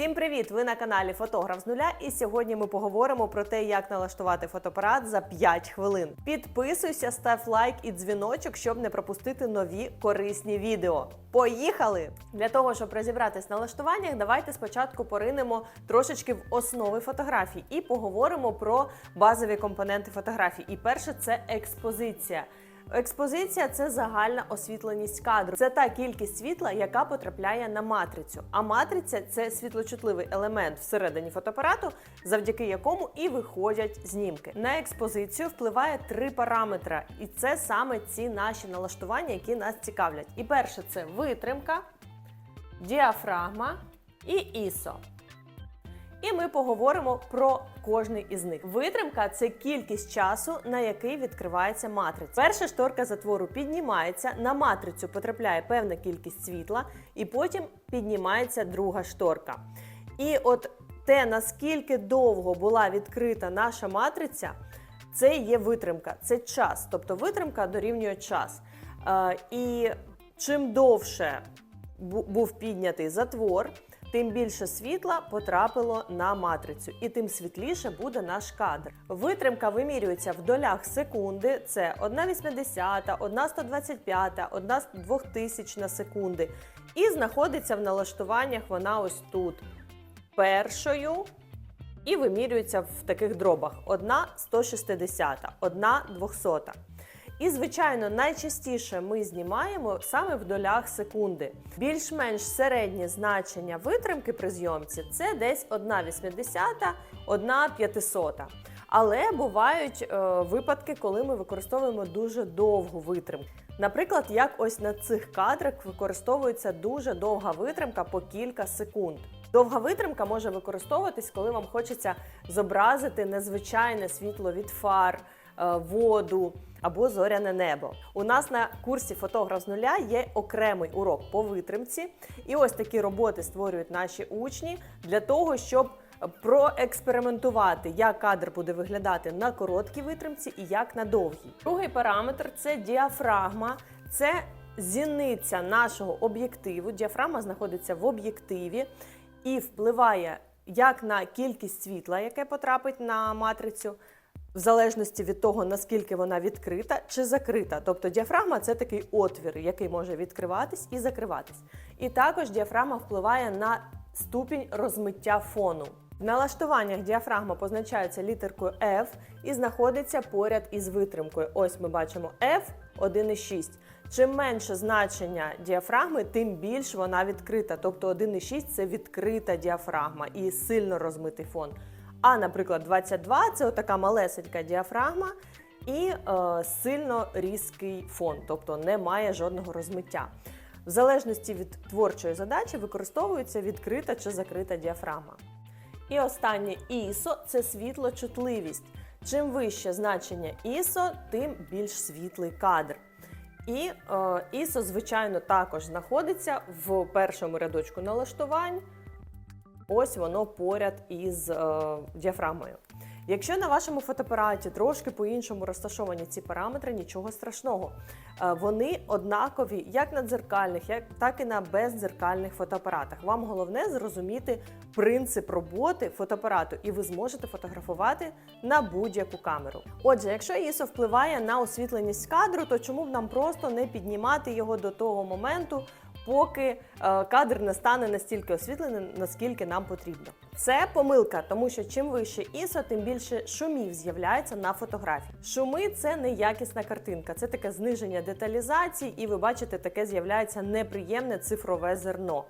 Всім привіт! Ви на каналі Фотограф з нуля. І сьогодні ми поговоримо про те, як налаштувати фотоапарат за 5 хвилин. Підписуйся, став лайк і дзвіночок, щоб не пропустити нові корисні відео. Поїхали! Для того, щоб розібратись в налаштуваннях, давайте спочатку поринемо трошечки в основи фотографій і поговоримо про базові компоненти фотографій. І перше це експозиція. Експозиція це загальна освітленість кадру. Це та кількість світла, яка потрапляє на матрицю. А матриця це світлочутливий елемент всередині фотоапарату, завдяки якому і виходять знімки. На експозицію впливає три параметри, і це саме ці наші налаштування, які нас цікавлять. І перше це витримка, діафрагма і ISO. І ми поговоримо про кожний із них. Витримка це кількість часу, на який відкривається матриця. Перша шторка затвору піднімається, на матрицю потрапляє певна кількість світла, і потім піднімається друга шторка. І от те, наскільки довго була відкрита наша матриця, це є витримка, це час. Тобто витримка дорівнює час. Е, і чим довше був піднятий затвор, тим більше світла потрапило на матрицю, і тим світліше буде наш кадр. Витримка вимірюється в долях секунди. Це 1,80, 1,125, 1,2000 секунди. І знаходиться в налаштуваннях вона ось тут першою. І вимірюється в таких дробах: одна 160, одна 200. І, звичайно, найчастіше ми знімаємо саме в долях секунди. Більш-менш середнє значення витримки при зйомці це десь 1,80, 1,500. Але бувають е, випадки, коли ми використовуємо дуже довгу витримку. Наприклад, як ось на цих кадрах використовується дуже довга витримка по кілька секунд. Довга витримка може використовуватись, коли вам хочеться зобразити незвичайне світло від фар, воду або зоряне небо. У нас на курсі фотограф з нуля є окремий урок по витримці, і ось такі роботи створюють наші учні для того, щоб проекспериментувати, як кадр буде виглядати на короткій витримці і як на довгій. Другий параметр це діафрагма. Це зіниця нашого об'єктиву. Діафрагма знаходиться в об'єктиві і впливає як на кількість світла, яке потрапить на матрицю, в залежності від того, наскільки вона відкрита чи закрита. Тобто діафрагма це такий отвір, який може відкриватись і закриватись. І також діафрагма впливає на ступінь розмиття фону. В налаштуваннях діафрагма позначається літеркою F і знаходиться поряд із витримкою. Ось ми бачимо F 1,6. Чим менше значення діафрагми, тим більш вона відкрита. Тобто 1,6 це відкрита діафрагма і сильно розмитий фон. А, наприклад, 22 це отака малесенька діафрагма і е, сильно різкий фон, тобто немає жодного розмиття. В залежності від творчої задачі використовується відкрита чи закрита діафрагма. І останнє ISO – це світлочутливість. Чим вище значення ISO, тим більш світлий кадр. І е, ISO, звичайно, також знаходиться в першому рядочку налаштувань. Ось воно поряд із е, діафрагмою. Якщо на вашому фотоапараті трошки по-іншому розташовані ці параметри, нічого страшного. Е, Вони однакові як на дзеркальних, так і на бездзеркальних фотоапаратах. Вам головне зрозуміти принцип роботи фотоапарату, і ви зможете фотографувати на будь-яку камеру. Отже, якщо ISO впливає на освітленість кадру, то чому б нам просто не піднімати його до того моменту, поки е, кадр не стане настільки освітленим, наскільки нам потрібно. Це помилка, тому що чим вище ISO, тим більше шумів з'являється на фотографії. Шуми це неякісна картинка, це таке зниження деталізації, і ви бачите, таке з'являється неприємне цифрове зерно.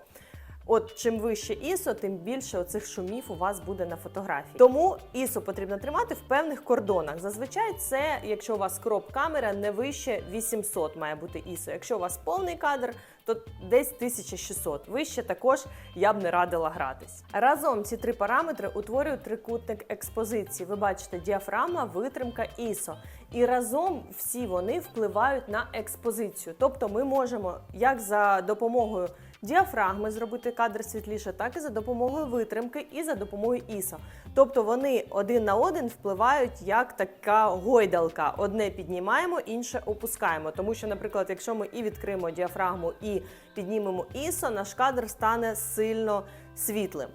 От чим вище ISO, тим більше оцих шумів у вас буде на фотографії. Тому ISO потрібно тримати в певних кордонах. Зазвичай це, якщо у вас кроп камера, не вище 800 має бути ISO. Якщо у вас повний кадр, то десь 1600. Вище також я б не радила гратись. Разом ці три параметри утворюють трикутник експозиції. Ви бачите діафрагма, витримка, ISO. І разом всі вони впливають на експозицію. Тобто ми можемо як за допомогою діафрагми зробити кадр світліше, так і за допомогою витримки і за допомогою ISO. Тобто вони один на один впливають як така гойдалка. Одне піднімаємо, інше опускаємо. Тому що, наприклад, якщо ми і відкриємо діафрагму, і піднімемо ISO, наш кадр стане сильно світлим.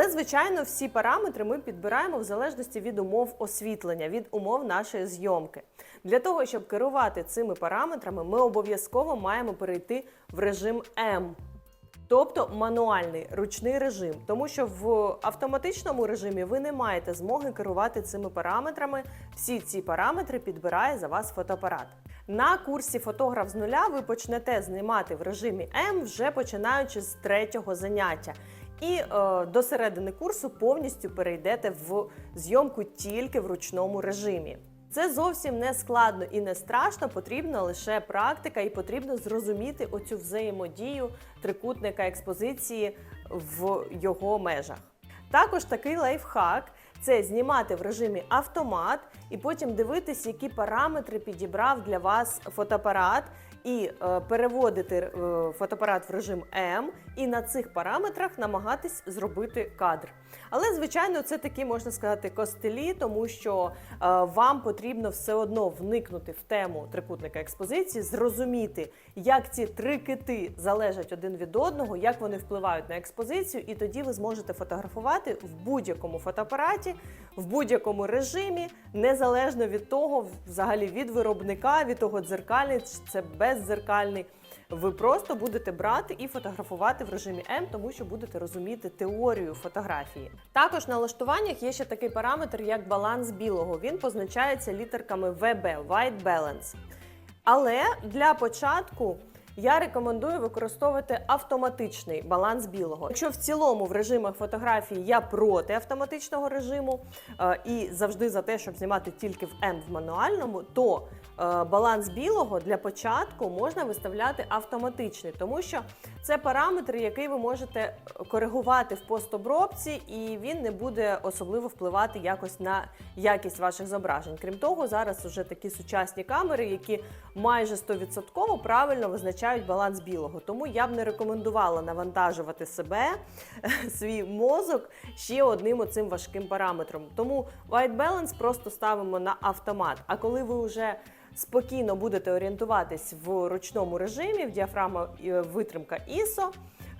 Але, звичайно, всі параметри ми підбираємо в залежності від умов освітлення, від умов нашої зйомки. Для того, щоб керувати цими параметрами, ми обов'язково маємо перейти в режим М. Тобто мануальний ручний режим, тому що в автоматичному режимі ви не маєте змоги керувати цими параметрами. Всі ці параметри підбирає за вас фотоапарат. На курсі фотограф з нуля ви почнете знімати в режимі М вже починаючи з третього заняття. І е, до середини курсу повністю перейдете в зйомку тільки в ручному режимі. Це зовсім не складно і не страшно, потрібна лише практика, і потрібно зрозуміти оцю взаємодію трикутника експозиції в його межах. Також такий лайфхак це знімати в режимі автомат і потім дивитись, які параметри підібрав для вас фотоапарат, і е, переводити е, фотоапарат в режим М, і на цих параметрах намагатись зробити кадр. Але, звичайно, це такі, можна сказати, костелі, тому що е, вам потрібно все одно вникнути в тему трикутника експозиції, зрозуміти, як ці три кити залежать один від одного, як вони впливають на експозицію, і тоді ви зможете фотографувати в будь-якому фотоапараті, в будь-якому режимі, незалежно від того, взагалі від виробника, від того, дзеркальний чи це бездзеркальний. Ви просто будете брати і фотографувати в режимі М, тому що будете розуміти теорію фотографії. Також на налаштуваннях є ще такий параметр, як баланс білого. Він позначається літерками VB – White Balance. Але для початку я рекомендую використовувати автоматичний баланс білого. Якщо в цілому в режимах фотографії я проти автоматичного режиму е, і завжди за те, щоб знімати тільки в М в мануальному, то баланс білого для початку можна виставляти автоматичний, тому що це параметр, який ви можете коригувати в постобробці, і він не буде особливо впливати якось на якість ваших зображень. Крім того, зараз вже такі сучасні камери, які майже 100% правильно визначають баланс білого. Тому я б не рекомендувала навантажувати себе, свій мозок ще одним оцим важким параметром. Тому white balance просто ставимо на автомат. А коли ви вже спокійно будете орієнтуватись в ручному режимі, в діафрагма е, витримка ISO,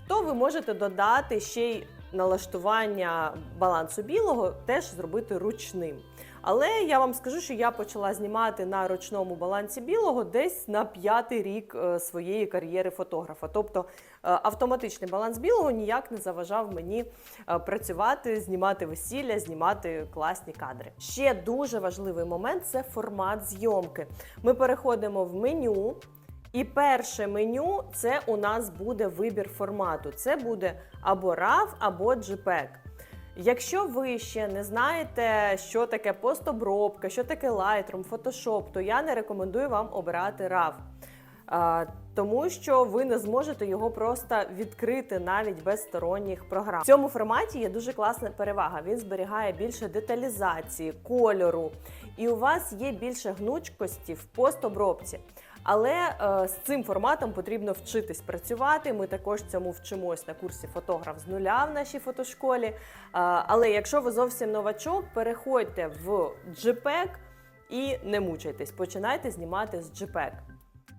то ви можете додати ще й налаштування балансу білого, теж зробити ручним. Але я вам скажу, що я почала знімати на ручному балансі білого десь на п'ятий рік е, своєї кар'єри фотографа. Тобто е, автоматичний баланс білого ніяк не заважав мені е, працювати, знімати весілля, знімати класні кадри. Ще дуже важливий момент це формат зйомки. Ми переходимо в меню. І перше меню це у нас буде вибір формату. Це буде або RAW, або JPEG. Якщо ви ще не знаєте, що таке постобробка, що таке Lightroom, Photoshop, то я не рекомендую вам обирати RAW. Тому що ви не зможете його просто відкрити навіть без сторонніх програм. В цьому форматі є дуже класна перевага. Він зберігає більше деталізації, кольору, і у вас є більше гнучкості в постобробці. Але е, з цим форматом потрібно вчитись працювати. Ми також цьому вчимось на курсі фотограф з нуля в нашій фотошколі. Е, але якщо ви зовсім новачок, переходьте в JPEG і не мучайтесь, починайте знімати з JPEG.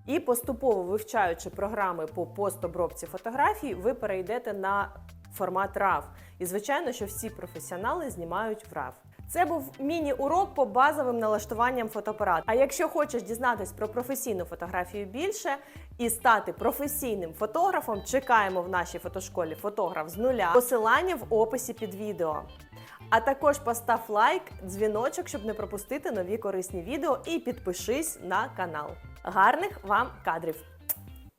І поступово вивчаючи програми по постобробці фотографій, ви перейдете на формат RAW. І звичайно, що всі професіонали знімають в RAW. Це був міні-урок по базовим налаштуванням фотоапарату. А якщо хочеш дізнатись про професійну фотографію більше і стати професійним фотографом, чекаємо в нашій фотошколі фотограф з нуля. Посилання в описі під відео. А також постав лайк, дзвіночок, щоб не пропустити нові корисні відео, і підпишись на канал. Гарних вам кадрів!